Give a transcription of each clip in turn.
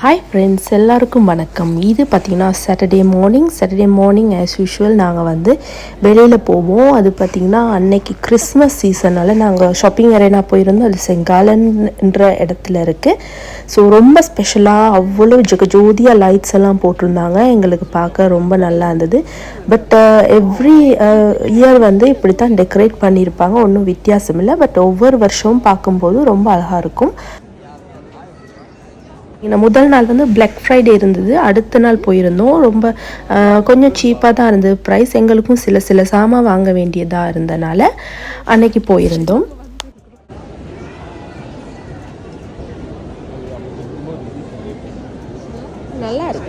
Hi friends எல்லாருக்கும் வணக்கம். இது பார்த்திங்கன்னா Saturday morning Saturday morning as usual நாங்கள் வந்து வெளியில் போவோம். அது பார்த்திங்கன்னா அன்னைக்கு கிறிஸ்மஸ் சீசனால் நாங்கள் ஷாப்பிங் அரேனா போயிருந்தோம். அது செங்காலன்ற இடத்துல இருக்குது ஸோ ரொம்ப ஸ்பெஷலாக அவ்வளோ ஜெகஜோதியாக லைட்ஸ் எல்லாம் போட்டிருந்தாங்க. எங்களுக்கு பார்க்க ரொம்ப நல்லா இருந்தது. பட் எவ்ரி இயர் வந்து இப்படி தான் டெக்கரேட் பண்ணியிருப்பாங்க. ஒன்றும் வித்தியாசம் இல்லை. பட் ஒவ்வொரு வருஷமும் பார்க்கும்போது ரொம்ப அழகாக இருக்கும். இந்த முதல் நாள் வந்து பிளாக் ஃப்ரைடே இருந்தது. அடுத்த நாள் போயிருந்தோம். ரொம்ப கொஞ்சம் சீப்பாக தான் இருந்தது. ப்ரைஸ் எங்களுக்கும் சில சில சாமான் வாங்க வேண்டியதாக இருந்தனால அன்னைக்கு போயிருந்தோம். நல்லா இருக்கு.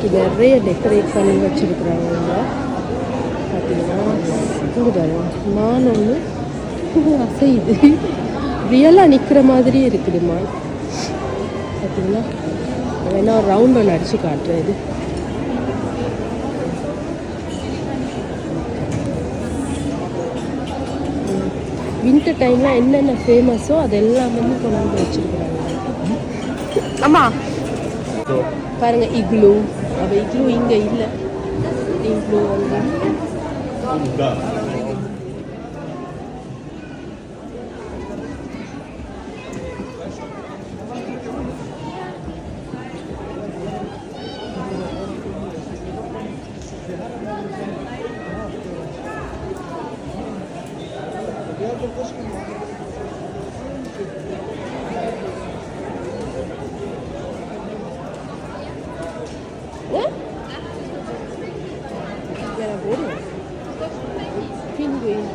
இன்னைக்கு நிறைய டெக்கரேட் பண்ணி வச்சிருக்கிறாங்க. இங்க பார்த்தீங்கன்னா இங்கே பாருங்க. மான் ஒன்று அசையுது. ரியலாக நிற்கிற மாதிரியே இருக்குது மான். பார்த்தீங்கன்னா நான் வேணா ஒரு ரவுண்ட் ஒன்று அடித்து காட்டுறேன் இது. வின்டர் டைமில் என்னென்ன ஃபேமஸோ அது எல்லாமே கொண்டு வந்து வச்சுருக்குறாங்க. ஆமா பாருங்க இக்லூ அப்போ இக்லூ இங்கே இல்லை. இக்லூ வந்து வேற போடுவோம் பிங்குயின்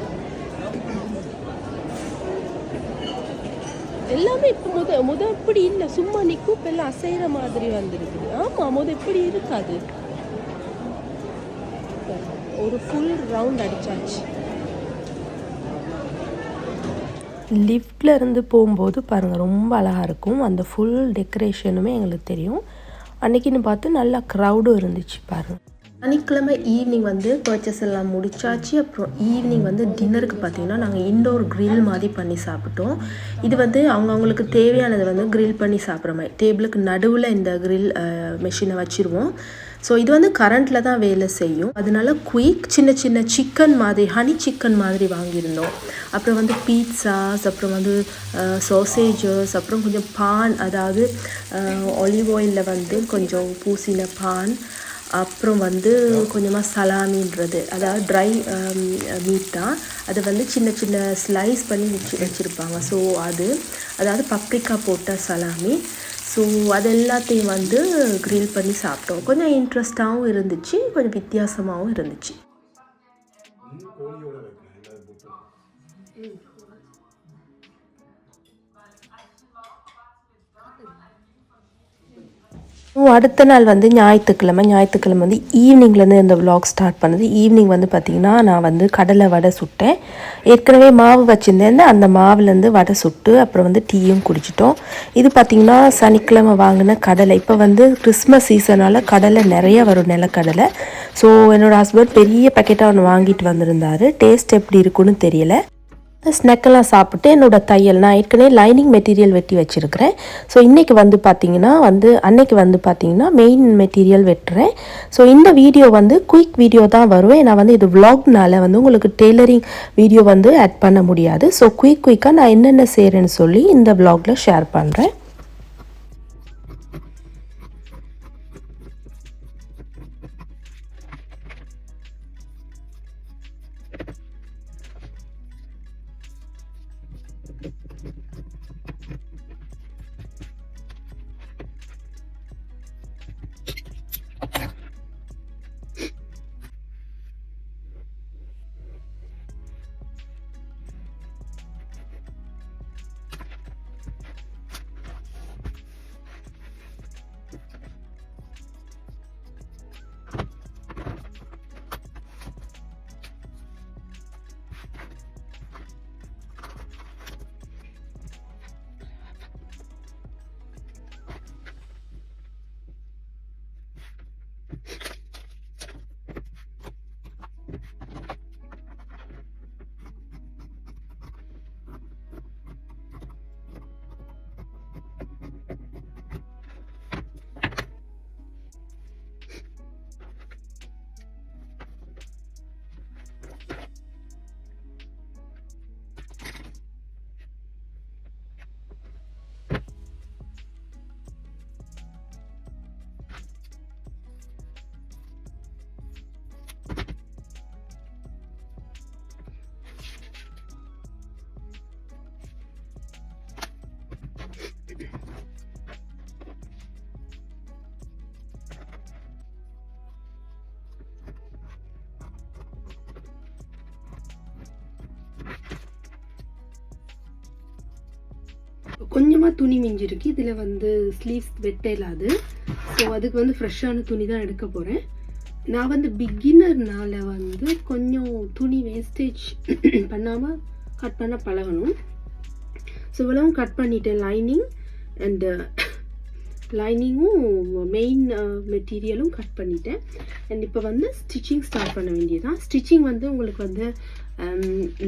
எல்லாமே இப்போ முத முத இப்படி இல்லை. சும்மா நிற்கும் இப்போ எல்லாம் அசைகிற மாதிரி வந்துருக்குது. ஆமாம் முத இப்படி இருக்காது. ஒரு ஃபுல் ரவுண்ட் அடிச்சாச்சு. லிஃப்டில் இருந்து போகும்போது பாருங்கள் ரொம்ப அழகாக இருக்கும். அந்த ஃபுல் டெக்கரேஷனுமே எங்களுக்கு தெரியும். அன்னைக்குன்னு பார்த்து நல்லா க்ரௌடும் இருந்துச்சு பாருங்கள் சனிக்கிழமை ஈவினிங் வந்து பர்ச்சேஸ் எல்லாம் முடிச்சாச்சு. அப்புறம் ஈவினிங் வந்து டின்னருக்கு பார்த்தீங்கன்னா நாங்கள் இண்டோர் க்ரில் மாதிரி பண்ணி சாப்பிட்டோம். இது வந்து அவங்கவுங்களுக்கு தேவையானதை வந்து க்ரில் பண்ணி சாப்பிட்ற மாதிரி டேபிளுக்கு நடுவில் இந்த க்ரில் மெஷினை வச்சுருவோம். ஸோ இது வந்து கரண்ட்டில் தான் வேலை செய்யும். அதனால குயிக் சின்ன சின்ன சிக்கன் மாதிரி ஹனி சிக்கன் மாதிரி வாங்கியிருந்தோம். அப்புறம் வந்து பீட்சாஸ் அப்புறம் வந்து சாசேஜஸ் அப்புறம் கொஞ்சம் பான் அதாவது ஒலிவ் ஆயிலில் வந்து கொஞ்சம் பூசின பான் அப்புறம் வந்து கொஞ்சமாக சலாமின்றது அதாவது ட்ரை மீட் தான் அதை வந்து சின்ன சின்ன ஸ்லைஸ் பண்ணி வச்சு வச்சுருப்பாங்க. ஸோ அது அதாவது பப்ரிக்கா போட்ட சலாமி ஸோ அது எல்லாத்தையும் வந்து க்ரில் பண்ணி சாப்பிட்டோம். கொஞ்சம் இன்ட்ரெஸ்டாகவும் இருந்துச்சு கொஞ்சம் வித்தியாசமாகவும் இருந்துச்சு. அடுத்த நாள் வந்து ஞாயிற்றுக்கிழமை ஞாயிற்றுக்கிழமை வந்து ஈவினிங்லேருந்து இந்த விலாக் ஸ்டார்ட் பண்ணது. ஈவினிங் வந்து பார்த்திங்கன்னா நான் வந்து கடலை வடை சுட்டேன். ஏற்கனவே மாவு வச்சுருந்தேன். அந்த மாவுலேருந்து வடை சுட்டு அப்புறம் வந்து டீயும் குடிச்சிட்டோம். இது பார்த்திங்கன்னா சனிக்கிழமை வாங்கின கடலை. இப்போ வந்து கிறிஸ்மஸ் சீசனால் கடலை நிறைய வரும் நிலக்கடலை. ஸோ என்னோடய ஹஸ்பண்ட் பெரிய பேக்கெட்டாக ஒன்று வாங்கிட்டு வந்திருந்தாரு. டேஸ்ட் எப்படி இருக்குன்னு தெரியலை. ஸ்நெக்கெல்லாம் சாப்பிட்டு என்னோட தையல் நான் ஏற்கனவே லைனிங் மெட்டீரியல் வெட்டி வச்சுருக்கிறேன். ஸோ இன்றைக்கி வந்து பார்த்திங்கன்னா வந்து அன்னைக்கு வந்து பார்த்திங்கன்னா மெயின் மெட்டீரியல் வெட்டுறேன். ஸோ இந்த வீடியோ வந்து குயிக் வீடியோ தான் வரும் நான் வந்து இது vlogனால வந்து உங்களுக்கு டெய்லரிங் வீடியோ வந்து ஆட் பண்ண முடியாது. ஸோ குயிக் குயிக்காக நான் என்னென்ன செய்கிறேன்னு சொல்லி இந்த விளாகில் ஷேர் பண்ணுறேன் Yeah. கொஞ்சமாக துணி மிஞ்சிருக்கு. இதில் வந்து ஸ்லீவ்ஸ் வெட்ட இல்லாது. ஸோ அதுக்கு வந்து ஃப்ரெஷ்ஷான துணி தான் எடுக்க போகிறேன் நான் வந்து பிகினர்னால வந்து கொஞ்சம் துணி வேஸ்டேஜ் பண்ணாமல் கட் பண்ண பழகணும். ஸோ இவ்வளவும் கட் பண்ணிட்டேன். லைனிங் அண்டு லைனிங்கும் மெயின் மெட்டீரியலும் கட் பண்ணிட்டேன். அண்ட் இப்போ வந்து ஸ்டிச்சிங் ஸ்டார்ட் பண்ண வேண்டியதுதான். ஸ்டிச்சிங் வந்து உங்களுக்கு வந்து um,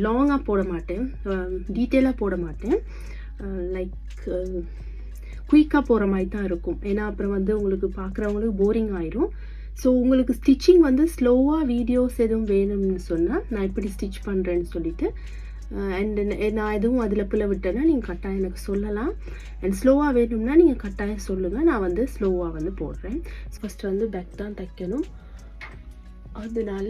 லாங்காக போட மாட்டேன். Um, டீட்டெயிலாக போட மாட்டேன். லைக் குயிக்காக போகிற மாதிரி தான் இருக்கும். ஏன்னா அப்புறம் வந்து உங்களுக்கு பார்க்குறவங்களுக்கு போரிங் ஆயிரும். ஸோ உங்களுக்கு ஸ்டிச்சிங் வந்து ஸ்லோவாக வீடியோஸ் எதுவும் வேணும்னு சொன்னால் நான் இப்படி ஸ்டிச் பண்ணுறேன்னு சொல்லிட்டு அண்ட் நான் எதுவும் அதில் பிள்ளை விட்டேன்னா நீங்கள் கட்டாயம் எனக்கு சொல்லலாம். அண்ட் ஸ்லோவாக வேணும்னா நீங்கள் கட்டாயம் சொல்லுங்கள் நான் வந்து ஸ்லோவாக வந்து போடுறேன். ஃபஸ்ட்டு வந்து பேக் தான் தைக்கணும். அதனால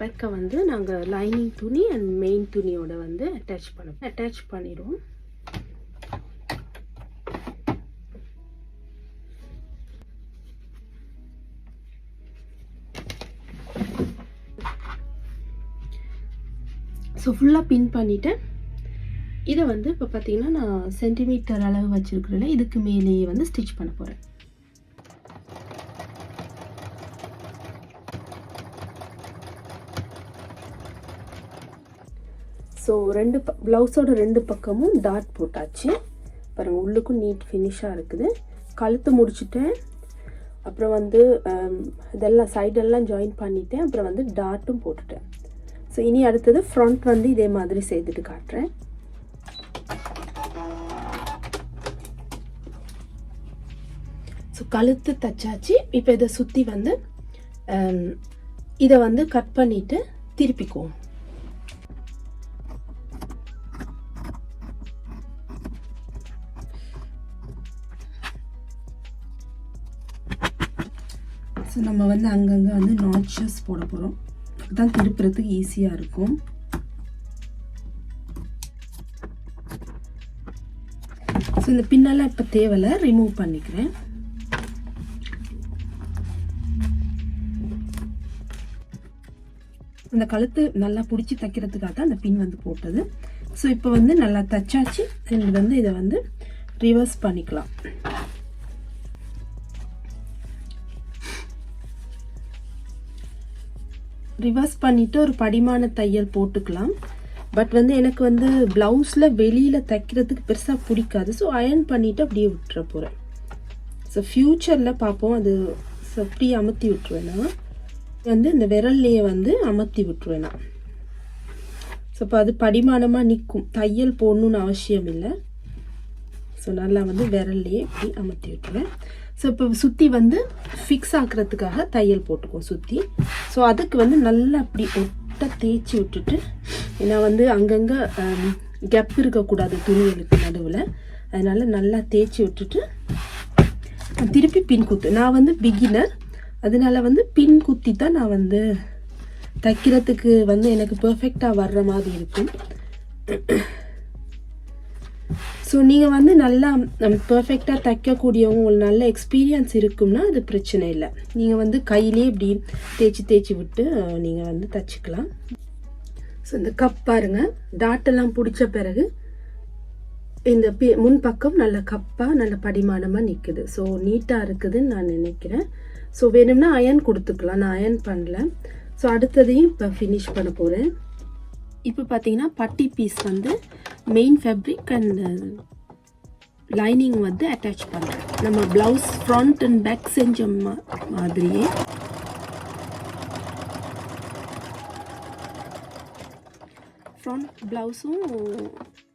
பேக்கை வந்து நாங்கள் லைனிங் துணி அண்ட் மெயின் துணியோட வந்து அட்டாச் பண்ணுவோம் அட்டாச் பண்ணிடுவோம். ஸோ ஃபுல்லாக பின் பண்ணிவிட்டேன் இதை வந்து இப்போ பார்த்தீங்கன்னா நான் சென்டிமீட்டர் அளவு வச்சுருக்கிறேன் இதுக்கு மேலேயே வந்து ஸ்டிச் பண்ண போகிறேன் ஸோ ரெண்டு ப ப்ளவுஸோட ரெண்டு பக்கமும் டாட் போட்டாச்சு. பாருங்கள் உள்ளுக்கும் நீட் ஃபினிஷாக இருக்குது. கழுத்து முடிச்சுட்டேன். அப்புறம் வந்து um, இதெல்லாம் சைடெல்லாம் ஜாயின் பண்ணிட்டேன். அப்புறம் வந்து டாட்டும் போட்டுட்டேன். ஸோ இனி அடுத்தது ஃப்ரண்ட் வந்து இதே மாதிரி செய்துட்டு காட்டுறேன். ஸோ கழுத்து தச்சாச்சு. இப்போ இதை சுற்றி வந்து um, இதை வந்து கட் பண்ணிவிட்டு திருப்பிக்குவோம். நம்ம வந்து அங்கங்கே வந்து நாட்சஸ் போட போகிறோம் தான் திருப்புறதுக்கு ஈஸியாக இருக்கும். ஸோ இந்த பின்னெல்லாம் இப்போ தேவையில்லை. ரிமூவ் பண்ணிக்கிறேன். அந்த கழுத்து நல்லா பிடிச்சி தைக்கிறதுக்காக தான் அந்த பின் வந்து போட்டது. ஸோ இப்போ வந்து நல்லா தச்சாச்சு. இது வந்து இதை வந்து ரிவர்ஸ் பண்ணிக்கலாம். ரிவர்ஸ் பண்ணிவிட்டு ஒரு படிமான தையல் போட்டுக்கலாம். பட் வந்து எனக்கு வந்து ப்ளவுஸில் வெளியில் தைக்கிறதுக்கு பெருசாக பிடிக்காது. ஸோ அயர்ன் பண்ணிவிட்டு அப்படியே விட்டுற போகிறேன் ஸோ ஃப்யூச்சரில் பார்ப்போம். அது so அப்படியே அமுத்தி விட்டுருவேன்னா வந்து இந்த விரல்லையே வந்து அமர்த்தி விட்டுருவேன்? நான் ஸோ இப்போ அது படிமானமாக நிற்கும். தையல் போடணுன்னு அவசியம் இல்லை ஸோ நல்லா வந்து விரல்லையே இப்படி அமர்த்தி விட்டுருவேன். ஸோ இப்போ சுற்றி வந்து ஃபிக்ஸ் ஆக்குறதுக்காக தையல் போட்டுக்குவோம் சுற்றி ஸோ அதுக்கு வந்து நல்லா அப்படி ஒட்ட தேய்ச்சி விட்டுட்டு ஏன்னா வந்து அங்கங்கே கெப் இருக்கக்கூடாது துணிகளுக்கு நடுவில். அதனால் நல்லா தேய்ச்சி விட்டுட்டு திருப்பி பின் குத்து. நான் வந்து பிகினர் அதனால வந்து பின் குத்தி தான் நான் வந்து தைக்கிறதுக்கு வந்து எனக்கு பர்ஃபெக்டாக வர்ற மாதிரி இருக்கும். ஸோ நீங்கள் வந்து நல்லா பர்ஃபெக்டாக தைக்கக்கூடியவங்க உங்களுக்கு நல்ல எக்ஸ்பீரியன்ஸ் இருக்கும்னா அது பிரச்சனை இல்லை. நீங்கள் வந்து கையிலே இப்படி தேய்ச்சி தேய்ச்சி விட்டு நீங்கள் வந்து தச்சுக்கலாம். ஸோ இந்த கப் பாருங்கள் டாட்டெல்லாம் பிடிச்ச பிறகு இந்த பி முன்பக்கம் நல்ல கப்பாக நல்ல படிமானமாக நிற்குது ஸோ நீட்டாக இருக்குதுன்னு நான் நினைக்கிறேன். ஸோ வேணும்னா அயன் கொடுத்துக்கலாம். நான் அயன் பண்ணல. ஸோ அடுத்ததையும் இப்போ ஃபினிஷ் பண்ண போகிறேன் இப்போ பார்த்தீங்கன்னா பட்டி பீஸ் வந்து மெயின் ஃபேப்ரிக் அண்ட் லைனிங் வந்து அட்டாச் பண்ணுறேன் நம்ம ப்ளவுஸ் ஃப்ரண்ட் அண்ட் பேக் செஞ்ச மாதிரியே. ஃப்ரண்ட் ப்ளவுஸும்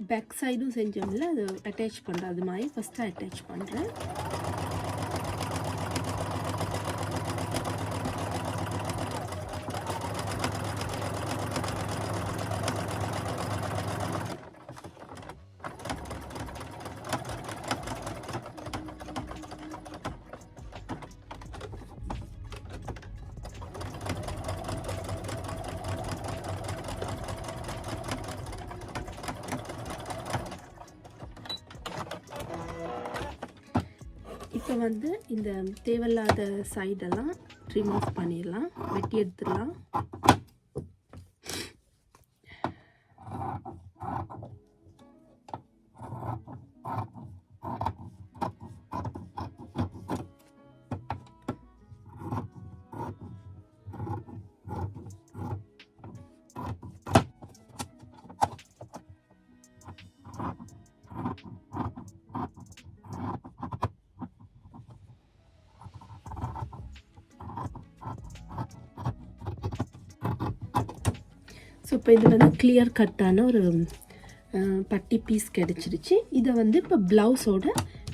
பேக் சைடும் செஞ்சோம்ல அது அட்டாச் பண்ணுறேன் அது மாதிரி ஃபஸ்ட்டு அட்டாச் பண்ணுறேன் இப்போ வந்து இந்த தேவையில்லாத சைடெல்லாம் ரிமூவ் பண்ணிடலாம். வெட்டி எடுத்துடலாம். இப்போ இது வந்து கிளியர் கட்டான ஒரு பட்டி பீஸ் கிடச்சிருச்சு. இதை வந்து இப்போ ப்ளவுஸோட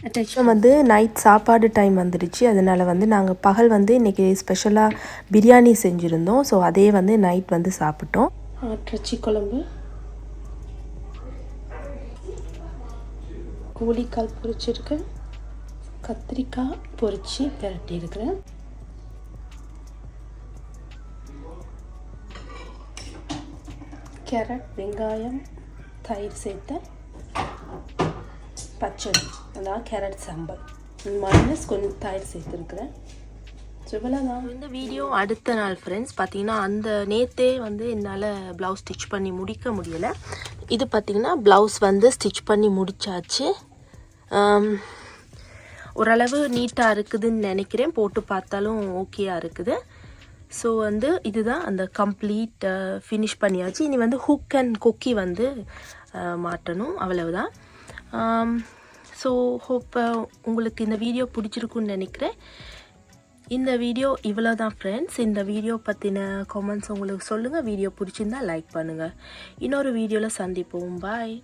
அட்டாச் வந்து நைட் சாப்பாடு டைம் வந்துடுச்சு. அதனால் வந்து நாங்கள் பகல் வந்து இன்றைக்கி ஸ்பெஷலாக பிரியாணி செஞ்சுருந்தோம். ஸோ அதே வந்து நைட் வந்து சாப்பிட்டோம். ஆட்டிறச்சி குழம்பு. கோழிக்கால் பொரிச்சிருக்கேன் கத்திரிக்காய் பொரிச்சு பிரட்டி கேரட் வெங்காயம் தயிர் சேர்த்த பச்சடி. அதான் கேரட் சாம்பார். மைனஸ் கொஞ்சம் தயிர் சேர்த்துருக்குறேன். ஸோ இவ்வளோதான் இந்த வீடியோ அடுத்த நாள் ஃப்ரெண்ட்ஸ் பார்த்தீங்கன்னா அந்த நேத்தே வந்து என்னால் ப்ளவுஸ் ஸ்டிச் பண்ணி முடிக்க முடியலை. இது பார்த்தீங்கன்னா ப்ளவுஸ் வந்து ஸ்டிச் பண்ணி முடிச்சாச்சு. Um, ஓரளவு நீட்டாக இருக்குதுன்னு நினைக்கிறேன். போட்டு பார்த்தாலும் ஓகேயாக இருக்குது. ஸோ வந்து இதுதான் அந்த கம்ப்ளீட் ஃபினிஷ் uh, பண்ணியாச்சு. இனி வந்து ஹுக் அண்ட் கொக்கி வந்து uh, மாட்டணும் அவ்வளவுதான். Um, ஸோ ஹோப் uh, உங்களுக்கு இந்த வீடியோ பிடிச்சிருக்குன்னு நினைக்கிறேன். இந்த வீடியோ இவ்வளோ தான் ஃப்ரெண்ட்ஸ் இந்த வீடியோ பற்றின கமெண்ட்ஸ் உங்களுக்கு சொல்லுங்கள் வீடியோ பிடிச்சிருந்தா லைக் பண்ணுங்கள் இன்னொரு வீடியோவில் சந்திப்போம். பாய்